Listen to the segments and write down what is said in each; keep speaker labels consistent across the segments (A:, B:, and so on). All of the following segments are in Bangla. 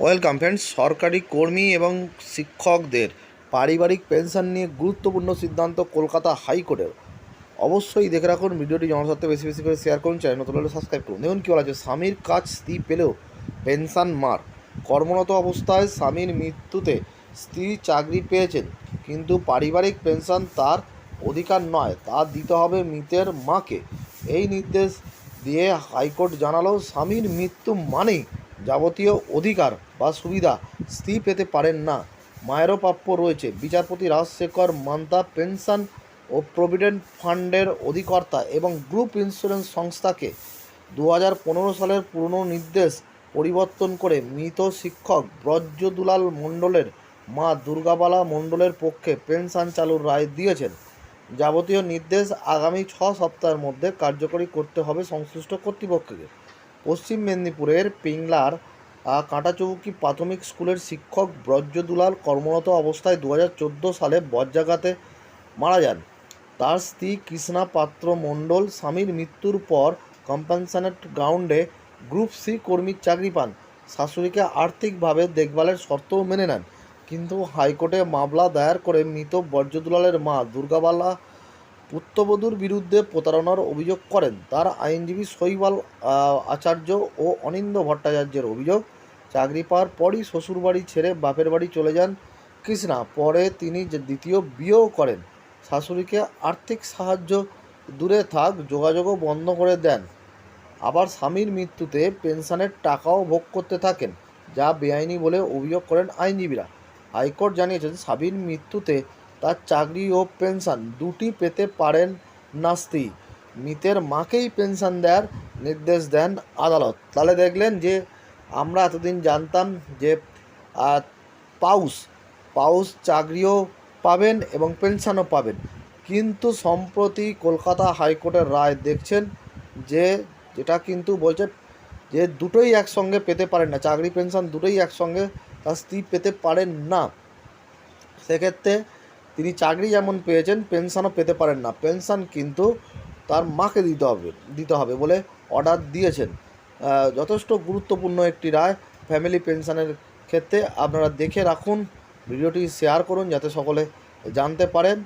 A: ওয়েলকাম ফ্রেন্ডস, সরকারি কর্মী এবং শিক্ষকদের পারিবারিক পেনশন নিয়ে গুরুত্বপূর্ণ সিদ্ধান্ত কলকাতা হাইকোর্টের। অবশ্যই দেখে রাখুন, ভিডিওটি জনস্বার্থে বেশি বেশি করে শেয়ার করুন চ্যানেল নতুন হলে সাবস্ক্রাইব করুন। দেখুন কী বলা আছে, স্বামীর কাজ স্ত্রী পেলেও পেনশন মার। কর্মরত অবস্থায় স্বামীর মৃত্যুতে স্ত্রী চাকরি পেয়েছেন, কিন্তু পারিবারিক পেনশন তার অধিকার নয়, তা দিতে হবে মৃতের মাকে। এই নির্দেশ দিয়ে হাইকোর্ট জানালো, স্বামীর মৃত্যু মানেই যাবতীয় অধিকার বা সুবিধা স্ত্রী পেতে পারেন না। মায়েরও প্রাপ্য রয়েছে। বিচারপতি রাজশেখর মান্তা পেনশন ও প্রভিডেন্ট ফান্ডের অধিকর্তা এবং গ্রুপ ইন্স্যুরেন্স সংস্থাকে দু হাজার পনেরো সালের পুরনো নির্দেশ পরিবর্তন করে মৃত শিক্ষক ব্রজদুলাল মণ্ডলের মা দুর্গাবালা মণ্ডলের পক্ষে পেনশন চালুর রায় দিয়েছেন। যাবতীয় নির্দেশ আগামী ছ সপ্তাহের মধ্যে কার্যকরী করতে হবে সংশ্লিষ্ট কর্তৃপক্ষকে। পশ্চিম মেদিনীপুরের পিংলার কাঁটাচৌকি প্রাথমিক স্কুলের শিক্ষক ব্রজদুলাল কর্মরত অবস্থায় দু হাজার চোদ্দ সালে বজ্রাঘাতে মারা যান। তার স্ত্রী কৃষ্ণা পাত্র মণ্ডল স্বামীর মৃত্যুর পর কম্পেনশনের গ্রাউন্ডে গ্রুপ সি কর্মীর চাকরি পান। শাশুড়িকে আর্থিকভাবে দেখভালের শর্তও মেনে নেন। কিন্তু হাইকোর্টে মামলা দায়ের করে মৃত বজ্রদুলালের মা দুর্গাবালা পুত্রবধূর বিরুদ্ধে প্রতারণার অভিযোগ করেন। তার আইনজীবী শৈবাল আচার্য ও অনিন্দ ভট্টাচার্যের অভিযোগ, চাকরি পাওয়ার পরই শ্বশুরবাড়ি ছেড়ে বাপের বাড়ি চলে যান কৃষ্ণা। পরে তিনি যে দ্বিতীয় বিয়েও করেন, শাশুড়িকে আর্থিক সাহায্য দূরে থাক, যোগাযোগও বন্ধ করে দেন। আবার স্বামীর মৃত্যুতে পেনশনের টাকাও ভোগ করতে থাকেন, যা বেআইনি বলে অভিযোগ করেন আইনজীবীরা। হাইকোর্ট জানিয়েছেন, স্বামীর মৃত্যুতে তার চাকরি ও পেনশন দুটি পেতে পারেন না স্ত্রী মৃতের মাকেই পেনশন দেওয়ার নির্দেশ দেন আদালত। তাহলে দেখলেন যে, আমরা এতদিন জানতাম যে পাউস পাউস চাকরিও পাবেন এবং পেনশনও পাবেন। কিন্তু সম্প্রতি কলকাতা হাইকোর্টের রায় দেখছেন যে, যেটা কিন্তু বলছে যে, দুটোই একসঙ্গে পেতে পারেন না, চাকরি, পেনশন দুটোই একসঙ্গে তার স্ত্রী পেতে পারেন না। সেক্ষেত্রে তিনি চাকরি যেমন পেয়েছেন, পেনশনও পেতে পারেন না। পেনশন কিন্তু তার মাকে দিতে হবে দিতে হবে বলে অর্ডার দিয়েছেন। যথেষ্ট গুরুত্বপূর্ণ একটি রায় ফ্যামিলি পেনশনের ক্ষেত্রে। আপনারা দেখে রাখুন, ভিডিওটি শেয়ার করুন যাতে সকলে জানতে পারেন।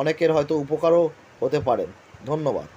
A: অনেকের হয়তো উপকারও হতে পারেন ধন্যবাদ।